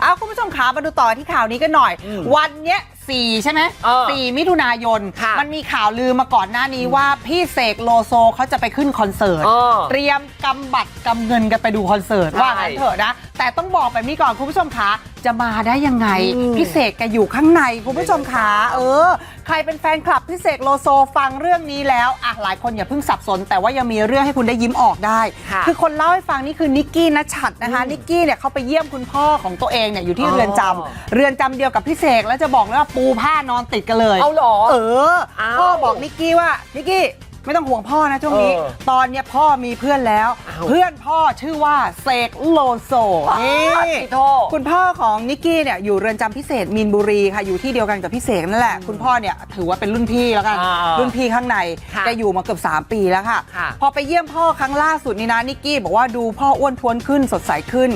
เอาคุณผู้ชมขามาดูต่อที่ข่าวนี้กันหน่อยอืมวันเนี้ยสี่ใช่ไหมเออสี่มิถุนายนค่ะมันมีข่าวลือมาก่อนหน้านี้ว่าพี่เสกโลโซเขาจะไปขึ้นคอนเสิร์ตเออเตรียมกำบัตรกำเงินกันไปดูคอนเสิร์ตใช่ว่างั้นเถอะนะ แต่ต้องบอกแบบนี้ก่อนคุณผู้ชมขา จะมาได้ยังไงอืมพี่เสกแกอยู่ข้างในคุณผู้ชมขาเออ ใครเป็นแฟนคลับพี่เสกโลโซฟังเรื่องนี้แล้วอะหลายคนอย่าเพิ่งสับสน แต่ว่ายังมีเรื่องให้คุณได้ยิ้มออกได้ค่ะคือคนเล่าให้ฟังนี่คือนิกกี้นัชชัดนะคะนิกกี้เนี่ยเขาไปเยี่ยมคุณพ่อของตัวเองเนี่ยอยู่ที่อ๋อเรือนจำเรือนจำเดียวกับพี่เสกแล้วจะบอกเลยว่าปูผ้านอนติดกันเลยเอาเหรอเอออ้าวพ่อบอกนิกกี้ว่านิกกี้ ไม่ต้องห่วงพ่อนะช่วงนี้ เออตอนเนี้ยพ่อมีเพื่อนแล้ว อ้าวเพื่อนพ่อชื่อว่าเสกโลโซนี่ปิโทคุณพ่อของนิกกี้เนี่ยอยู่เรือนจำพิเศษมีนบุรีค่ะอยู่ที่เดียวกันกับพี่เสกนั่นแหละ คุณพ่อเนี่ยถือว่าเป็นรุ่นพี่แล้วกันอ่ารุ่นพี่ข้างในค่ะแกอยู่มาเกือบ3ปีแล้วค่ะ ค่ะพอไปเยี่ยมพ่อครั้งล่าสุดนี่นะนิกกี้บอกว่าดูพ่ออ้วนท้วนขึ้นสดใสขึ้น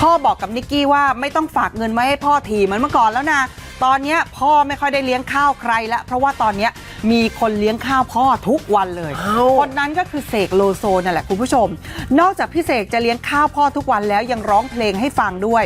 พ่อบอกกับนิกกี้ว่าไม่ต้องฝากเงินไว้ให้พ่อทีเหมือนเมื่อก่อนแล้วนะ ตอนเนี้ยพ่อไม่ค่อยได้เลี้ยงข้าวใครแล้วเพราะว่าตอนเนี้ย มีคนเลี้ยงข้าวพ่อทุกวันเลยเอ้าคนนั้นก็คือเสกโลโซนั่นแหละคุณผู้ชม นอกจากพี่เสกจะเลี้ยงข้าวพ่อทุกวันแล้วยังร้องเพลงให้ฟังด้วย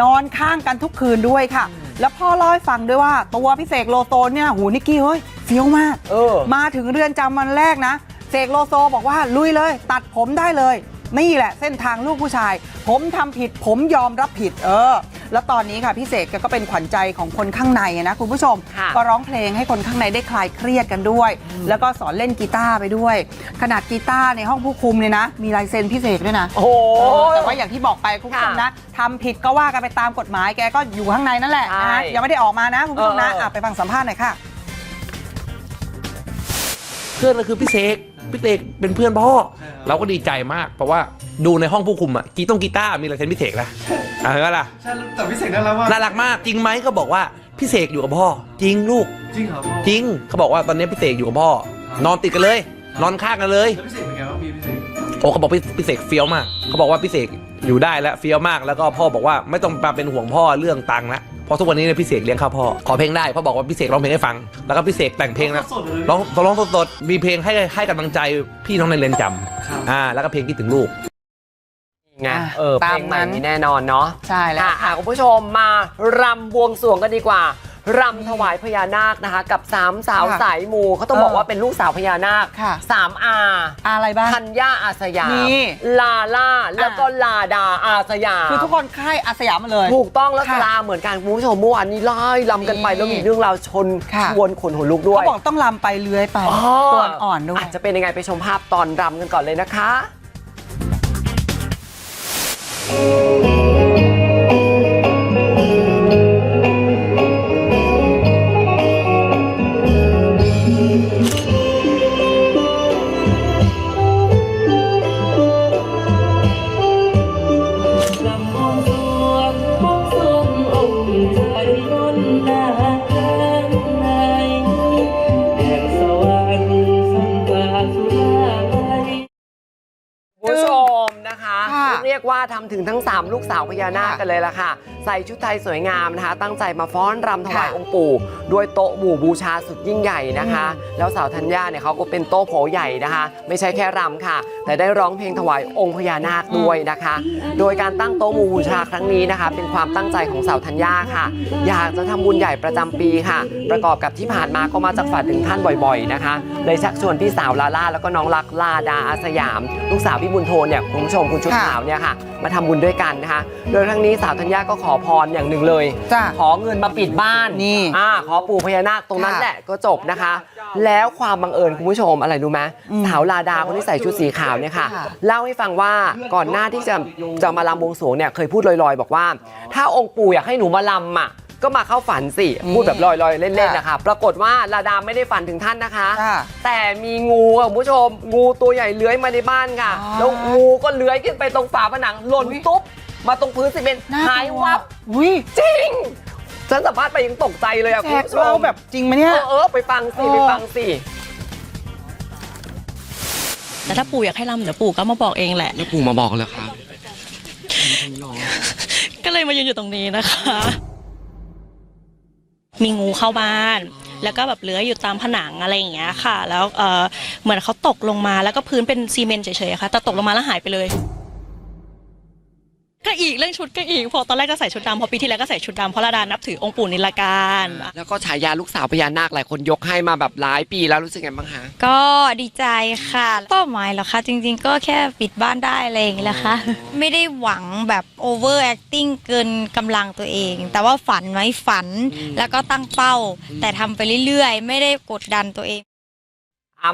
นอนข้างกันทุกคืนด้วยค่ะ แล้วพ่อเล่าให้ฟังด้วยว่า ตัวพี่เสกโลโซเนี่ยหูนิกกี้เฮ้ยเฟี้ยวมากเออมาถึงเรือนจำวันแรกนะเสกโลโซบอกว่าลุยเลย ตัดผมได้เลย นี่แหละเส้นทางลูกผู้ชาย ผมทำผิดผมยอมรับผิด เออ แล้วตอนนี้ค่ะพี่เสกแกก็เป็นขวัญใจของคนข้างในนะคุณผู้ชมค่ะก็ร้องเพลงให้คนข้างในได้คลายเครียดกันด้วย แล้วก็สอนเล่นกีตาร์ไปด้วย ขนาดกีตาร์ในห้องผู้คุมเนี่ยนะ มีลายเซ็นพี่เสกด้วยนะโอ้โหเออแต่ว่าอย่างที่บอกไปคุณผู้ชมนะทำผิดก็ว่ากันไปตามกฎหมายแกก็อยู่ข้างในนั่นแหละนะใช่ยังไม่ได้ออกมานะคุณผู้ชมนะเอออะไปฟังสัมภาษณ์หน่อยค่ะ เพื่อนก็คือพี่เสก พี่เสกเป็นเพื่อนพ่อ เราก็ดีใจมาก เพราะว่าดูในห้องผู้คุมอะกีต้องกีตาร์มีลายเซ็นพี่เสกนะอะเห็นไหมล่ะใช่แต่พี่เสกน่ารักมากน่ารักมากจริงไหมก็บอกว่าพี่เสกอยู่กับพ่อ จริงลูก จริงเหรอพ่อจริงเขาบอกว่าตอนนี้พี่เสกอยู่กับพ่อ นอนติดกันเลย นอนข้างกันเลยแล้วพี่เสกเป็นไงบ้างพี่พี่เสกโอ้เขาบอกพี่พี่เสกเฟี้ยวมาก เขาบอกว่าพี่เสกอยู่ได้แล้วเฟี้ยวมากแล้วก็พ่อบอกว่าไม่ต้องมาเป็นห่วงพ่อเรื่องตังค์ละเพ ราะทุกวันนี้เนี่ยพี่เสกเลี้ยงข้าวพ่อ ขอเพลงได้พ่อบอกว่าพี่เสกร้องเพลงให้ฟัง แล้วก็พี่เสกแต่งเพลงนะสดๆเลยร้องร้องสดๆมีเพลงให้ให้กำลังใจพี่น้องในเรือนจครับำอ่าแล้วก็เพลงคิดถึงลูกไงอะเออเพตาลมงใหม่นั้นนี้แน่นอนเนาะใช่แล้วค่ะอะคุณผู้ชมมารำบวงสรวงกันดีกว่า รำถวายพญานาคนะคะ กับสามสาวค่ะสายมูเขาต้องเออบอกว่าเป็นลูกสาวพญานาคค่ะสามอาอะไรบ้างธัญญาอาสยามนี่ลาล่าแล้วก็ลาดาอาสยามคือทุกคนค่ายอาสยามมาเลย ถูกต้องแล้วค่ะลาเหมือนกันคุณผู้ชมเมื่อวานนี้ไล่ลำกันไปนี่แล้วมีเรื่องราวชนค่ะชวนขนหัวลุกด้วยเขาบอกต้องลำไปเลื้อยไปอ๋อตัวอ่อนด้วยอาจจะเป็นยังไงไปชมภาพตอนรำกันก่อนเลยนะคะ รียกว่าทำถึงทั้ง 3 ลูกสาวพญานาคกันเลยล่ะค่ะ ใส่ชุดไทยสวยงามนะคะ ตั้งใจมาฟ้อนรำถวายค่ะองค์ปู่ด้วยโต๊ะหมู่บูชาสุดยิ่งใหญ่นะคะ แล้วสาวธัญญาเนี่ยเขาก็เป็นโต๊ะโผใหญ่นะคะ ไม่ใช่แค่รำค่ะ แต่ได้ร้องเพลงถวายองค์พญานาคด้วยนะคะ โดยการตั้งโต๊ะหมู่บูชาครั้งนี้นะคะ เป็นความตั้งใจของสาวธัญญาค่ะ อยากจะทำบุญใหญ่ประจำปีค่ะ ประกอบกับที่ผ่านมาก็มาจากฝันถึงท่านบ่อยๆนะคะเลยชักชวนพี่สาวลาล่าแล้วก็น้องรักลาดาอาสยาม ลูกสาวพี่บุญโทนเนี่ยคุณผู้ชมคุณชุดค่ะขาวเนี่ยค่ะมาทำบุญด้วยกันนะคะ โดยครั้งนี้สาวธัญญาก็ขอพรอย่างหนึ่งเลย จ้ะขอเงินมาปิดบ้านนี่อ่าขอปู่พญานาคตรงนั้นค่ะแหละก็จบนะคะ แล้วความบังเอิญคุณผู้ชมอะไรรู้ไหมอืมสาวลาดาคนที่ใส่ชุดสีขาวเนี่ยค่ะ ค่ะ เล่าให้ฟังว่าก่อนหน้าที่จะจะมาลำบวงสรวงเนี่ยเคยพูดลอยๆ บอกว่า ถ้าองค์ปู่อยากให้หนูมาลำอะก็มาเข้าฝันสิอืมพูดแบบลอยๆ เล่นๆค่ะนะคะ ปรากฏว่าลาดาไม่ได้ฝันถึงท่านนะคะ ค่ะแต่มีงูค่ะคุณผู้ชม งูตัวใหญ่เลื้อยมาในบ้านค่ะ อ๋อแล้วงูก็เลื้อยขึ้นไปตรงฝาผนังหล่นตุ๊บ มาตรงพื้นซีเมนต์น่หายกลัวับอุ้ยจริง ฉันสัมภาษณ์ไปยังตกใจเลยอะคุณแจ็คผู้ชเรามแบบจริงไหมเนี่ยเออเออไปฟังสิเออ ไปฟังสิแต่ถ้าปู่อยากให้รำเดี๋ยวปู่ก็มาบอกเองแหละ แล้วปู่มาบอกเลยครับก็เลยมายืนอยู่ตรงนี้นะคะ มีงูเข้าบ้าน แล้วก็แบบเลื้อยอยู่ตามผนังอะไรอย่างเงี้ยค่ะ แล้วเออเหมือนเขาตกลงมาแล้วก็พื้นเป็นซีเมนต์เฉยๆค่ะ แต่ตกลงมาแล้วหายไปเลย ก็อีกเรื่องชุดก็อีกพอตอนแรกก็ใส่ชุดดำพอปีที่แล้วก็ใส่ชุดดำเพราะระดานับถือองค์ปู่นิลการแล้วก็ฉายาลูกสาวพญานาคหลายคนยกให้มาแบบหลายปีแล้วรู้สึกไงบ้างคะก็ดีใจค่ะเป้าหมายเหรอคะจริง ๆ ก็แค่ปิดบ้านได้อะไรอย่างนี้แหละค่ะไม่ได้หวังแบบ over acting เกินกำลังตัวเอง แต่ว่าฝันไว้ฝันแล้วก็ตั้งเป้า แต่ทำไปเรื่อยๆ ไม่ได้กดดันตัวเองอะ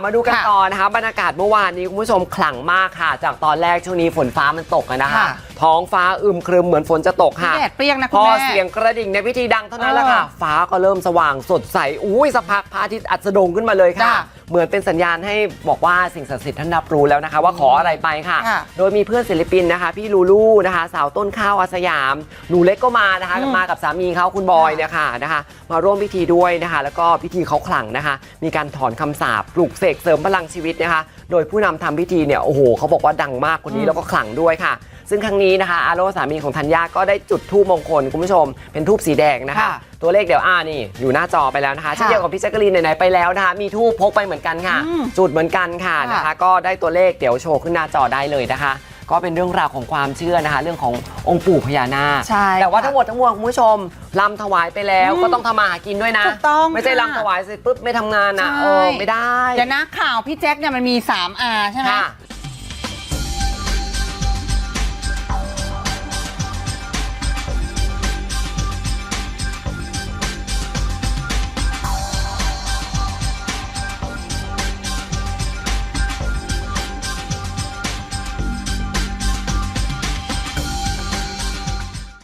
มาดูกันค่ะต่อนะคะบรรยากาศเมื่อวานนี้คุณผู้ชมขลังมากค่ะ จากตอนแรกช่วงนี้ฝนฟ้ามันตกอะนะคะค่ะท้องฟ้าอึมครึมเหมือนฝนจะตกค่ะแดดเปรี้ยงนะพคุณอแม่เสียงกระดิ่งในพิธีดังเท่านั้นแหละค่ะ ฟ้าก็เริ่มสว่างสดใสอุ้ยสักพักพระอาทิตย์อัสดงขึ้นมาเลยค่ะจ้ะเหมือนเป็นสัญญาณให้บอกว่าสิ่งศักดิ์สิทธิ์ท่านรับรู้แล้วนะคะ ว่าขออะไรไปค่ะค่ะโดยมีเพื่อนศิลปินนะคะ พี่ลูลูนะคะ สาวต้นข้าวอาสยาม หนูเล็กก็มานะคะอืมมากับสามีเขาคุณบอยเนี่ยค่ะนะคะ มาร่วมพิธีด้วยนะคะ แล้วก็พิธีเขาขลังนะคะ มีการถอนคำสาปปลุกเสกเสริมพลังชีวิตนะคะ โดยผู้นำทำพิธีเนี่ยโอ้โหเขาบอกว่าดังมากคนนี้แล้วก็ขลังด้วยค่ะ ซึ่งครั้งนี้นะคะอาโรสามีของธัญญาก็ได้จุดธูปมงคลคุณผู้ชม เป็นธูปสีแดงนะคะค่ะตัวเลขเดี๋ยวอ่านี่อยู่หน้าจอไปแล้วนะคะเช่นเดียวกับพี่แจ๊กกะลีนไหนๆไปแล้วนะคะ มีธูปพกไปเหมือนกันค่ะอืมจุดเหมือนกันค่ะค่ะนะคะ ก็ได้ตัวเลขเดี๋ยวโชว์ขึ้นหน้าจอได้เลยนะคะ ก็เป็นเรื่องราวของความเชื่อนะคะ เรื่องขององค์ปู่พญานาคใช่แต่ว่าค่ะทั้งหมดทั้งมวลคุณผู้ชมลำถวายไปแล้วอืมก็ต้องทำมาหากินด้วยนะถูกต้องไม่ใช่ค่ะลำถวายเสร็จปุ๊บไม่ทำงานนะใช่ เออไม่ได้ เดี๋ยวนะข่าวพี่แจ็คเนี่ยมันมี 3 R ใช่ไหมค่ะ